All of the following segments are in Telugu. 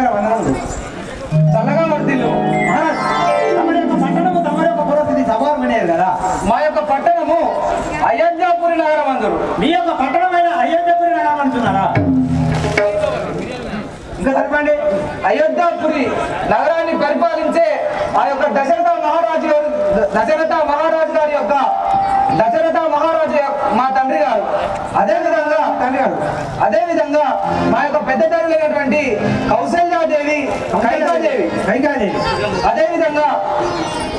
నీకు ఇదే చల్లగా వర్తిల్లు మహారాజ్ యొక్క పట్టణము తమరి యొక్క పురోగతి సభామనేది కదా. మా యొక్క పట్టణము అయోధ్యాపురి నగరం అందరు. మీ యొక్క పట్టణమైన అయోధ్యపురి నగరమంటున్నారా ఇంకా చెప్పండి. అయోధ్యాపురి నగరాన్ని పరిపాలించే ఆ యొక్క దశరథ మహారాజు గారు దశరథ మహారాజు గారి యొక్క దశరథ మహారాజు మా తండ్రి గారు. అదే గారు అదే విధంగా మా యొక్క పెద్ద తల్లులైనటువంటి కౌశల్యాదేవి కైకాదేవి కైకాదేవి. అదే విధంగా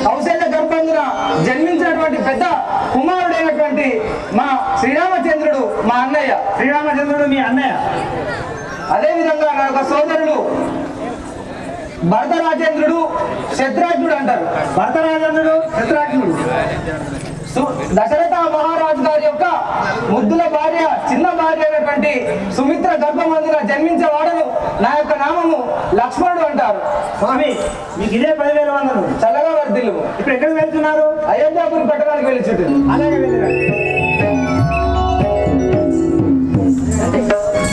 కౌశల్య గర్భందున జన్మించినటువంటి పెద్ద కుమారుడైనటువంటి మా శ్రీరామచంద్రుడు మా అన్నయ్య. శ్రీరామచంద్రుడు మీ అన్నయ్య? అదే విధంగా నా యొక్క సోదరుడు భరతరాజేంద్రుడు శత్రాజ్ఞుడు అంటారు. భరతరాజేంద్రుడు? శత్రాఘ్నుడు సు- దశరథ మహారాజు గారి యొక్క ముద్దుల చిన్న భార్య అయినటువంటి సుమిత్ర గర్భమందున జన్మించే వాడను నా యొక్క నామము లక్ష్మణుడు అంటారు. స్వామి మీకు ఇదే పదివేల వందలు. చల్లగా వర్ధిల్లు ఇప్పుడు ఎక్కడికి వెళ్తున్నారు? అయోధ్యాపురి పట్టణానికి వెళ్ళి అలాగే